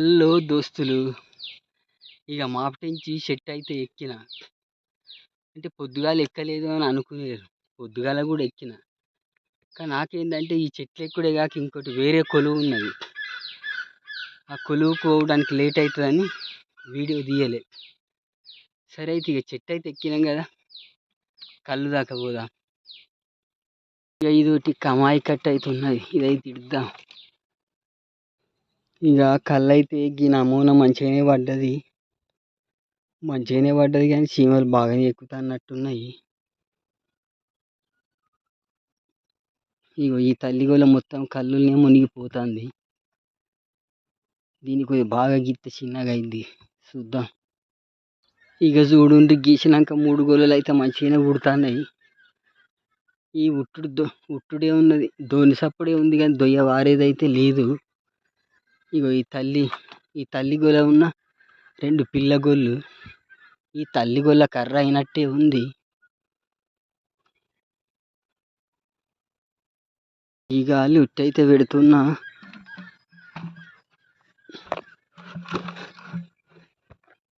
Hello దోస్తులు. ఇక మాపటించి షెట్ అయితే ఎక్కిన. అంటే పొద్దుగాల ఎక్కలేదు అని అనుకునేరు. పొద్దుగాల కూడా ఎక్కిన. కానీ నాకేంటంటే ఈ చెట్లు ఎక్కుడే కాక ఇంకోటి వేరే కొలువు ఉన్నది. ఆ కొలువు పోవడానికి లేట్ అవుతుందని వీడియో తీయలే. సరే అయితే ఇక చెట్టు అయితే ఎక్కినాం కదా. కళ్ళు దాకా పోదాం. ఇక ఇదొకటి కమాయి కట్ట అయితే ఉన్నది ఇదైతే ఇద్దాం. ఇక కళ్ళు అయితే ఈ నమూనా మంచిగానే పడ్డది. మంచిగానే పడ్డది కానీ చీమలు బాగానే ఎక్కుతున్నట్టున్నాయి. ఇగో ఈ తల్లిగోల మొత్తం కళ్ళునే మునిగిపోతుంది. దీనికి బాగా గిత్త చిన్నగా అయింది. చూద్దాం. ఇక చూడుండి గీసినాక మూడు గోళలు అయితే మంచిగానే ఉడుతున్నాయి ఈ ఉట్టుడు దొ ఉట్టుడే ఉన్నది. దోని సప్పుడే ఉంది కానీ దొయ్య వారేదైతే లేదు. ఇగో ఈ తల్లి ఈ తల్లి గొల ఉన్న రెండు పిల్ల గొల్లు ఈ తల్లి గొల్ల కర్ర అయినట్టే ఉంది. ఈ గాలి ఉట్టయితే పెడుతున్నా.